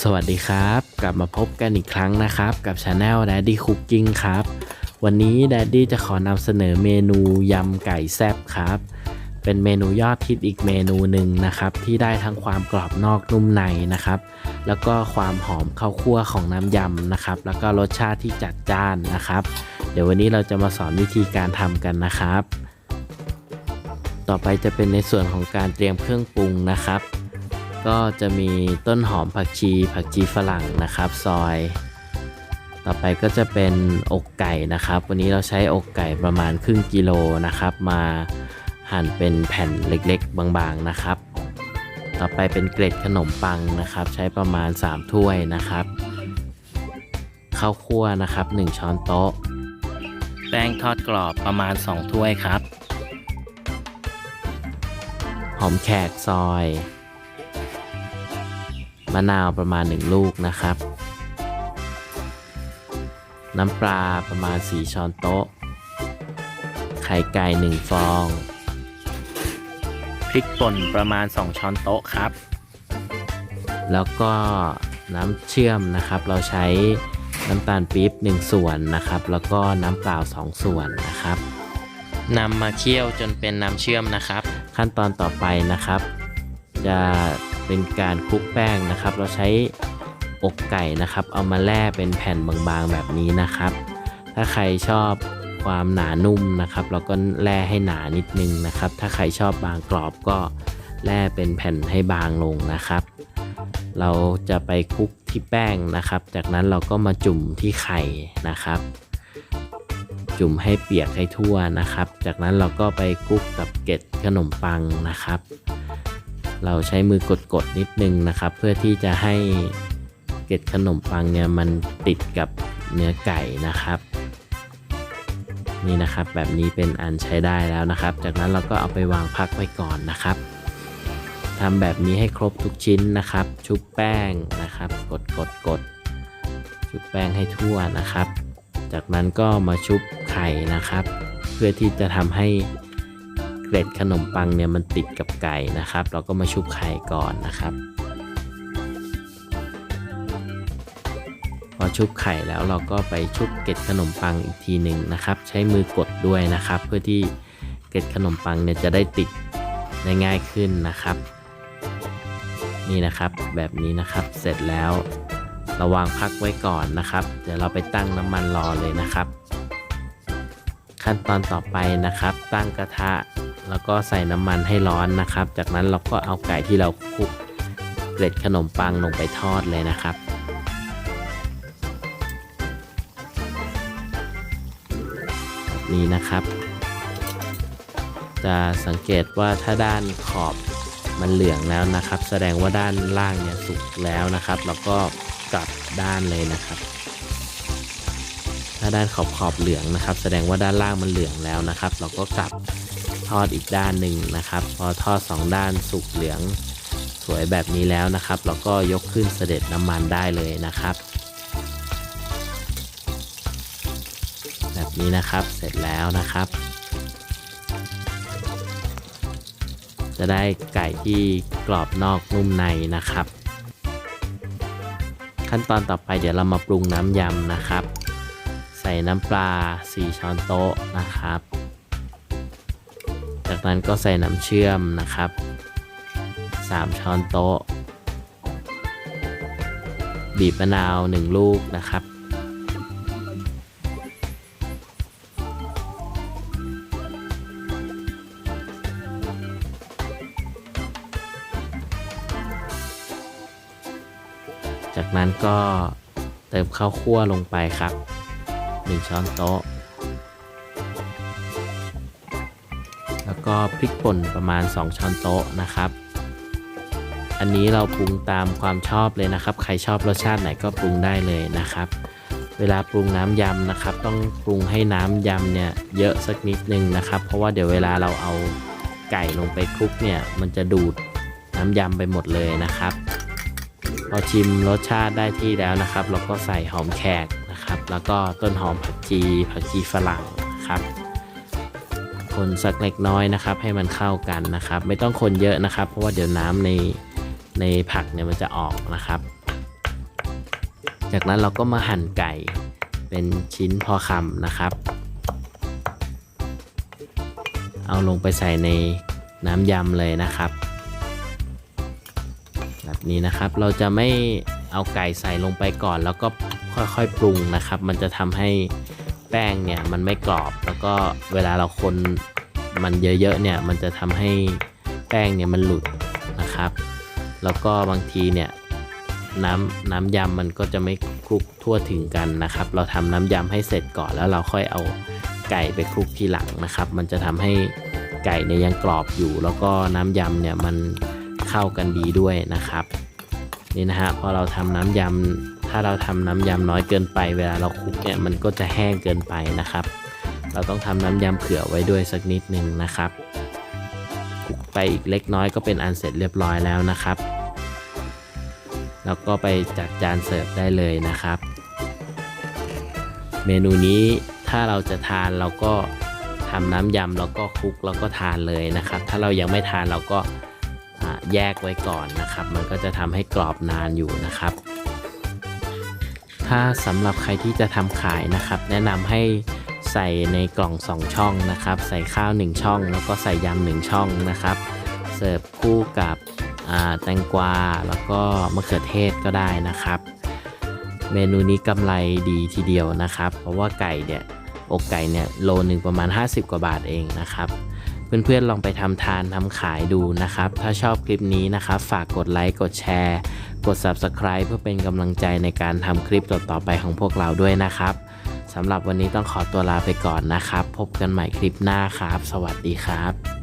สวัสดีครับ กลับมาพบกันอีกครั้งนะครับ กับ Channel Daddy Cooking ครับ วันนี้ Daddy จะขอนำเสนอเมนูยำไก่แซ่บครับ เป็นเมนูยอดฮิตอีกเมนูหนึ่งนะครับ ที่ได้ทั้งความกรอบนอกนุ่มในนะครับ แล้วก็ความหอมข้าวคั่วของน้ำยำนะครับ แล้วก็รสชาติที่จัดจ้านนะครับ เดี๋ยววันนี้เราจะมาสอนวิธีการทำกันนะครับ ต่อไปจะเป็นในส่วนของการเตรียมเครื่องปรุงนะครับ ก็จะมีต้นหอมผักชี ผักชีฝรั่งนะครับ ซอย ต่อไปก็จะเป็นอกไก่นะครับ วันนี้เราใช้อกไก่ประมาณครึ่งกิโลนะครับ มาหั่นเป็นแผ่นเล็กๆ บางๆนะครับ ต่อไปเป็นเกล็ดขนมปังนะครับ ใช้ประมาณ 3 ถ้วยนะครับข้าวคั่วนะครับ 1 ช้อนโต๊ะ แป้งทอดกรอบประมาณ 2 ถ้วยครับ หอมแขกซอย มะนาวประมาณ 1 ลูกนะครับ น้ำปลาประมาณ 4 ช้อนโต๊ะ ไข่ไก่ 1 ฟอง พริกป่นประมาณ 2 ช้อนโต๊ะครับ แล้วก็น้ำเชื่อมนะครับ เราใช้น้ำตาลปี๊บ1 ส่วนนะครับ แล้วก็น้ำเปล่า 2 ส่วนนะครับนำมาเคี่ยวจนเป็นน้ำเชื่อมนะครับ ขั้นตอนต่อไปนะครับ จะ เป็นการคลุกแป้งนะครับ เราใช้อกไก่นะครับ เอามาแล่เป็นแผ่นบางๆแบบนี้นะครับ ถ้าใครชอบความหนานุ่มนะครับ เราก็แล่ให้หนานิดนึงนะครับ ถ้าใครชอบบางกรอบก็แล่เป็นแผ่นให้บางลงนะครับ เราจะไปคลุกที่แป้งนะครับ จากนั้นเราก็มาจุ่มที่ไข่นะครับ จุ่มให้เปียกให้ทั่วนะครับ จากนั้นเราก็ไปคลุกกับเกล็ดขนมปังนะครับ เราใช้มือกดๆนิดนึงนะครับ เพื่อที่จะให้เกล็ดขนมปังเนี่ยมันติดกับเนื้อไก่นะครับ นี่นะครับแบบนี้เป็นอันใช้ได้แล้วนะครับ จากนั้นเราก็เอาไปวางพักไว้ก่อนนะครับทำแบบนี้ให้ครบทุกชิ้นนะครับ ชุบแป้งนะครับ กดกดกดชุบแป้งให้ทั่วนะครับ จากนั้นก็มาชุบไข่นะครับ เพื่อที่จะทำให้ เกล็ดขนมปังเนี่ยมันติดกับไก่นะครับ เราก็มาชุบไข่ก่อนนะครับ พอชุบไข่แล้วเราก็ไปชุบเกล็ดขนมปังอีกทีหนึ่งนะครับ ใช้มือกดด้วยนะครับ เพื่อที่เกล็ดขนมปังเนี่ยจะได้ติดได้ง่ายขึ้นนะครับ นี่นะครับแบบนี้นะครับเสร็จแล้วระวางพักไว้ก่อนนะครับ เดี๋ยวเราไปตั้งน้ำมันรอเลยนะครับ ขั้นตอนต่อไปนะครับ ตั้งกระทะ แล้วก็ใส่น้ำมันให้ร้อนนะครับ จากนั้นเราก็เอาไก่ที่เราคลุกเกล็ดขนมปังลงไปทอดเลยนะครับแบบนี้นะครับ จะสังเกตว่าถ้าด้านขอบมันเหลืองแล้วนะครับ แสดงว่าด้านล่างเนี่ยสุกแล้วนะครับ แล้วก็กลับด้านเลยนะครับถ้าด้านขอบขอบเหลืองนะครับ แสดงว่าด้านล่างมันเหลืองแล้วนะครับ เราก็กลับ ทอดอีกด้านหนึ่งนะครับ พอทอดสองด้านสุกเหลืองสวยแบบนี้แล้วนะครับเราก็ยกขึ้นเสด็จน้ำมันได้เลยนะครับ แบบนี้นะครับเสร็จแล้วนะครับ จะได้ไก่ที่กรอบนอกนุ่มในนะครับ ขั้นตอนต่อไปเดี๋ยวเรามาปรุงน้ำยำนะครับ ใส่น้ำปลา 4 ช้อนโต๊ะนะครับ จากนั้นก็ใส่น้ำเชื่อมนะครับ 3 ช้อนโต๊ะ บีบมะนาว 1 ลูกนะครับ จากนั้นก็เติมข้าวคั่วลงไปครับ 1 ช้อนโต๊ะ ก็พริกป่นประมาณ 2 ช้อนโต๊ะนะครับ อันนี้เราปรุงตามความชอบเลยนะครับ ใครชอบรสชาติไหนก็ปรุงได้เลยนะครับ เวลาปรุงน้ำยำนะครับ ต้องปรุงให้น้ำยำเนี่ยเยอะสักนิดนึงนะครับ เพราะว่าเดี๋ยวเวลาเราเอาไก่ลงไปคลุกเนี่ยมันจะดูดน้ำยำไปหมดเลยนะครับพอชิมรสชาติได้ที่แล้วนะครับ เราก็ใส่หอมแขกนะครับ แล้วก็ต้นหอมผักชีผักชีฝรั่งนะครับ คนสักเล็กน้อยนะครับ ให้มันเข้ากันนะครับ ไม่ต้องคนเยอะนะครับ เพราะว่าเดี๋ยวน้ำในในผักเนี่ยมันจะออกนะครับ จากนั้นเราก็มาหั่นไก่เป็นชิ้นพอคำนะครับ เอาลงไปใส่ในน้ำยำเลยนะครับ แบบนี้นะครับเราจะไม่เอาไก่ใส่ลงไปก่อน แล้วก็ค่อยๆปรุงนะครับ มันจะทำให้ แป้งเนี่ยมันไม่กรอบแล้วก็เวลาเราคนมันเยอะๆเนี่ยมันจะทำให้แป้งเนี่ยมันหลุดนะครับ แล้วก็บางทีเนี่ยน้ำน้ำยำมันก็จะไม่คลุกทั่วถึงกันนะครับ เราทำน้ำยำให้เสร็จก่อนแล้วเราค่อยเอาไก่ไปคลุกทีหลังนะครับ มันจะทำให้ไก่เนี่ยยังกรอบอยู่ แล้วก็น้ำยำเนี่ยมันเข้ากันดีด้วยนะครับ นี่นะฮะพอเราทำน้ำยำ ถ้าเราทำน้ำยำน้อยเกินไป เวลาเราคลุกเนี่ยมันก็จะแห้งเกินไปนะครับ เราต้องทำน้ำยำเผื่อไว้ด้วยสักนิดหนึ่งนะครับคลุกไปอีกเล็กน้อยก็เป็นอันเสร็จเรียบร้อยแล้วนะครับ แล้วก็ไปจัดจานเสิร์ฟได้เลยนะครับ เมนูนี้ถ้าเราจะทานเราก็ทำน้ำยำแล้วก็คลุกแล้วก็ทานเลยนะครับ ถ้าเรายังไม่ทานเราก็แยกไว้ก่อนนะครับ มันก็จะทำให้กรอบนานอยู่นะครับ ถ้าสำหรับใครที่จะทำขายนะครับ แนะนำให้ใส่ในกล่อง 2 ช่องนะครับ ใส่ข้าว 1 ช่อง แล้วก็ใส่ยำหนึ่งช่องนะครับ เสิร์ฟคู่กับแตงกวาแล้วก็มะเขือเทศก็ได้นะครับ เมนูนี้กำไรดีทีเดียวนะครับ เพราะว่าไก่เนี่ยอกไก่เนี่ยโลหนึ่งประมาณ 50 กว่าบาทเองนะครับ เพื่อนๆลองไปทำทานทำขายดูนะครับ ถ้าชอบคลิปนี้นะครับ ฝากกดไลค์ กดแชร์ กด Subscribe เพื่อเป็นกำลังใจในการทำคลิปต่อๆไปของพวกเราด้วยนะครับสำหรับวันนี้ต้องขอตัวลาไปก่อนนะครับ พบกันใหม่คลิปหน้าครับ สวัสดีครับ